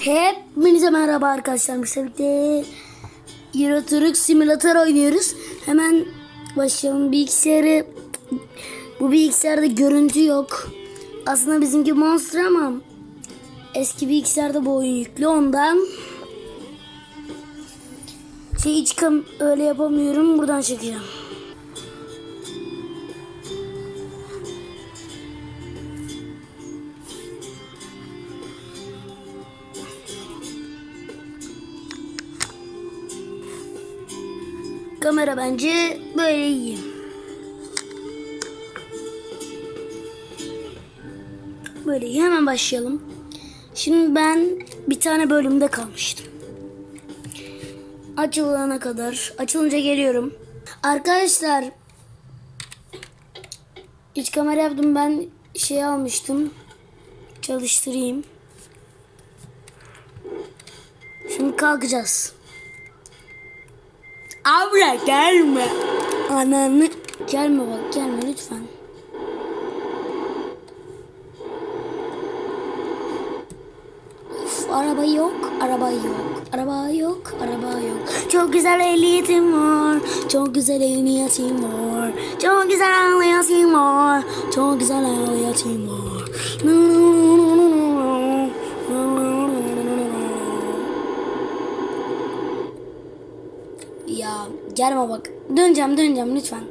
Hepinize merhaba arkadaşlar. Birlikte Euro Truck Simulator oynuyoruz. Hemen başlayalım. Bilgisayarı bu bilgisayarda görüntü yok. Aslında bizimki Monster ama eski bilgisayarda bu oyun yüklü ondan. Şey hiç öyle yapamıyorum. Buradan çekeceğim. Kamera bence böyle iyi. Böyle iyi. Hemen başlayalım. Şimdi ben bir tane bölümde kalmıştım. Açılana kadar. Açılınca geliyorum. Arkadaşlar iç kamera yaptım ben şey almıştım. Çalıştırayım. Şimdi kalkacağız. Abla gelme. Ananı gelme bak gelme lütfen. Uf, araba yok, araba yok, araba yok, araba yok. Çok güzel ehliyetim var, çok güzel ehliyetim var, çok güzel ehliyetim var, çok güzel ehliyetim var. Ya gelme bak. Döneceğim döneceğim lütfen.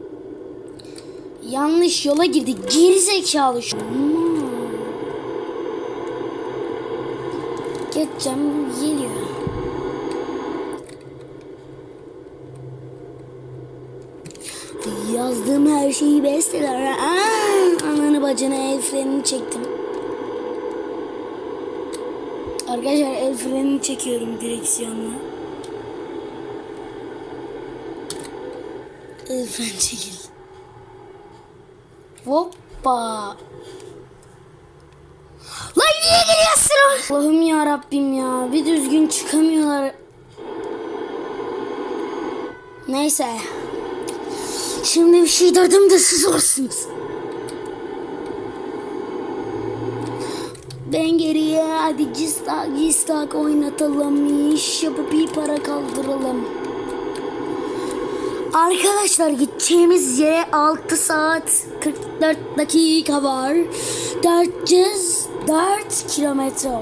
Yanlış yola girdik. Geri zekalı şu. Hmm. Geçeceğim geliyor. Yazdığım her şeyi besteler. Aa, ananı bacını el frenini çektim. Arkadaşlar el frenini çekiyorum direksiyonla. Fren çekil. Hoppa. Lan niye giriyorsun? Allah'ım ya Rabbim ya. Bir düzgün çıkamıyorlar. Neyse. Şimdi bir şey dedim de siz olsunuz. Ben geriye hadi cistak cistak oynatalım. iş yapıp iyi para kaldıralım. Arkadaşlar gideceğimiz yere 6 saat 44 dakika var. 404 kilometre var.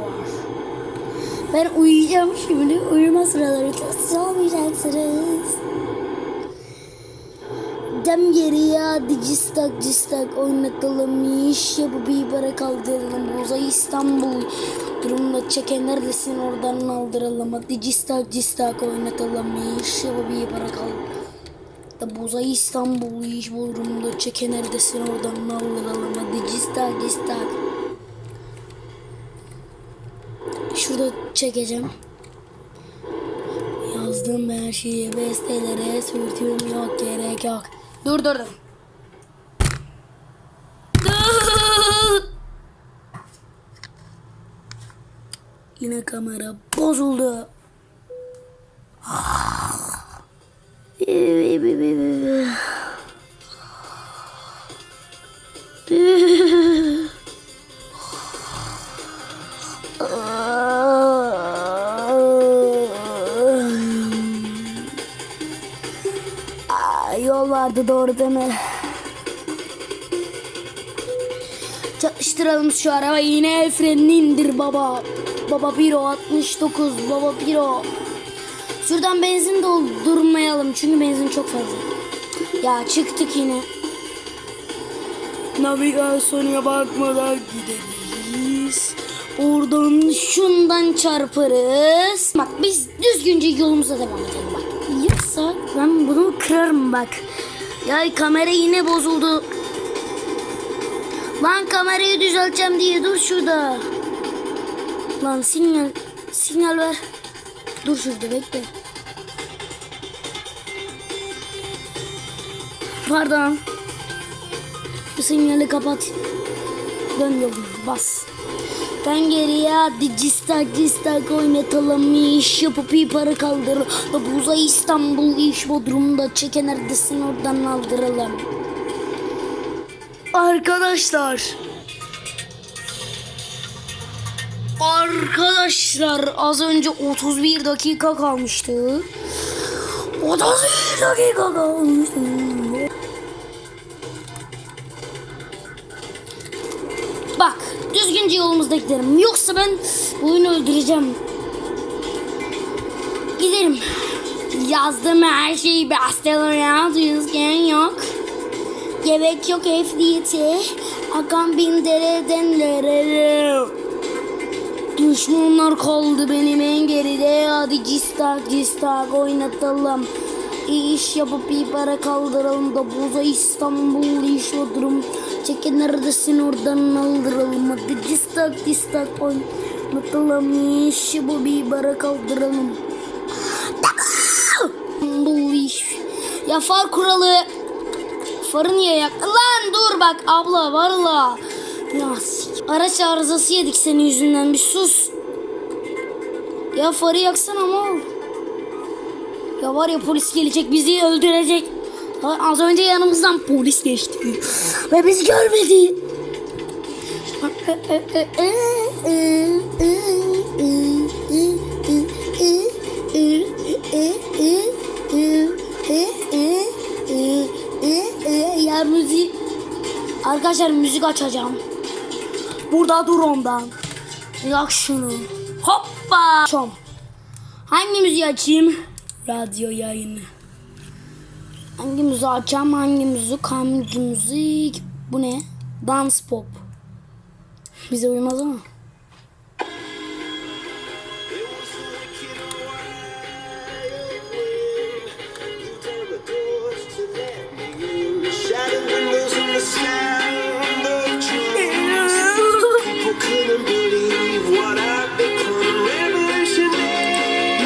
Ben uyuyacağım şimdi. Uyuma sıraları siz olmayacaksınız. Dem geriye hadi cistak oynatalım. iş yapıp iyi para kaldıralım. Uzay İstanbul durumda çeken neredesin oradan aldıralım. Hadi cistak cistak oynatalım. iş yapıp iyi para kaldıralım. Da buzay İstanbul iş bodrumda çeke neredesin oradan aldıralım hadi cistak cistak. Şurada çekeceğim. Yazdığım her şeyi bestelere sürtüyorum yok gerek yok. Dur dur dur. Dur. Yine kamera bozuldu. Aa, Yol vardı doğru değil mi? Çalıştıralım şu arabayı yine el frenini indir baba. Baba Piro 69 baba Piro. Şuradan benzin doldurmayalım çünkü benzin çok fazla. Ya çıktık yine. Navigasyona bakmadan gideriz. Oradan şundan çarparız. Bak biz düzgünce yolumuza devam edelim bak. Yoksa ben bunu kırarım bak. Ya kamera yine bozuldu. Lan kamerayı düzelteceğim diye dur şurada. Lan sinyal sinyal ver. Dur şurada bekle. Pardon. Bu sinyali kapat. Dön yolum bas. Ben geriye hadi cistak cistak oynatalım iş yapıp iyi para kaldır. Buza İstanbul iş Bodrum'da çeken neredesin oradan aldıralım. Arkadaşlar Arkadaşlar az önce 31 dakika kalmıştı. 31 dakika kalmıştı. Bak düzgünce yolumuzda giderim. Yoksa ben oyunu öldüreceğim. Giderim. Yazdım her şeyi bastırmaya düzgün yok. Gerek yok ehliyete. Akan bin dereden derede. Düşmanlar kaldı benim en geride. Hadi cistak cistak oynatalım. İyi iş yapıp iyi para kaldıralım da boza İstanbul iş odurum. Çekin neredesin oradan aldıralım. Hadi cistak cistak oynatalım. İş yapıp iyi para kaldıralım. Bu iş. Ya far kuralı. Farı niye yak? Lan dur bak abla valla. Ya araç arızası yedik senin yüzünden bir sus. Ya farı yaksana mal. Ya var ya polis gelecek bizi öldürecek. Az önce yanımızdan polis geçti. Ve bizi görmedi. Ya müzik. Arkadaşlar müzik açacağım. Burada dur ondan. Yak şunu. Hoppa. Hangi müziği açayım? Radyo yayını. Hangi müziği açacağım? Hangi müzik? Hangi müzik? Bu ne? Dance pop. Bize uymaz ama.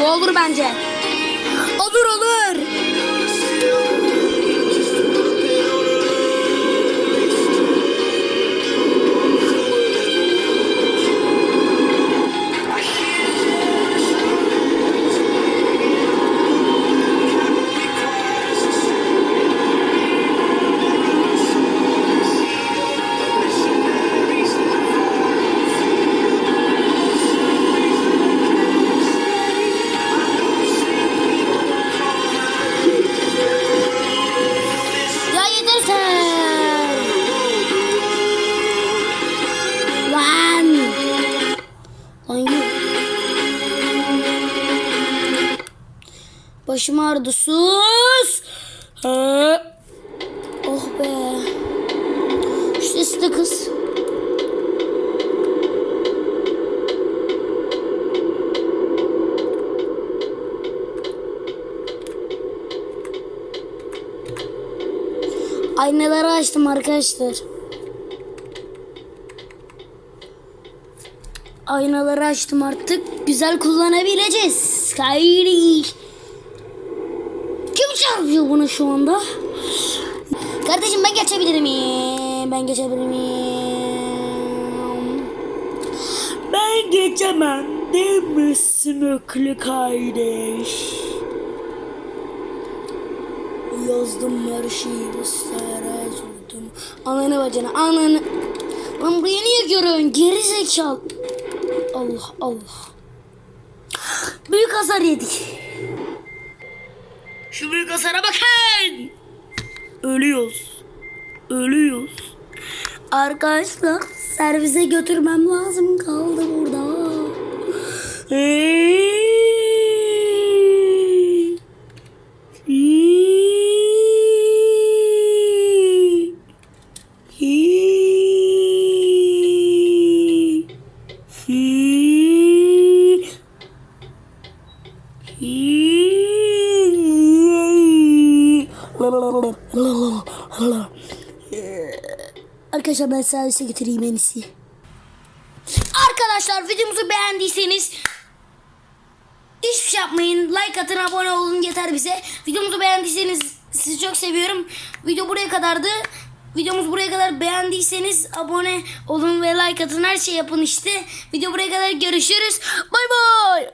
Olur bence. Olur olur. Başım ağrıdı sus. Ha. Oh be. Şu sesi de kız. Aynaları açtım arkadaşlar. Aynaları açtım artık. Güzel kullanabileceğiz. Haydi. Çarpıyor bunu şu anda? Kardeşim ben geçebilir miyim? Ben geçebilir miyim? Ben geçemem değil mi sümüklü kardeş? Yazdım her şeyi göstere sordum. Ananı bacana ananı. Lan buraya niye görüyorsun? Geri zekalı. Allah Allah. Büyük hasar yedik. Şu büyük hasara bakın. Ölüyoruz. Ölüyoruz. Arkadaşlar servise götürmem lazım kaldı burada. Hey. Arkadaşlar ben servise getireyim en iyisi. Arkadaşlar videomuzu beğendiyseniz hiçbir şey yapmayın. Like atın, abone olun yeter bize. Videomuzu beğendiyseniz sizi çok seviyorum. Video buraya kadardı. Videomuz buraya kadar beğendiyseniz abone olun ve like atın her şey yapın işte. Video buraya kadar görüşürüz. Bay bay.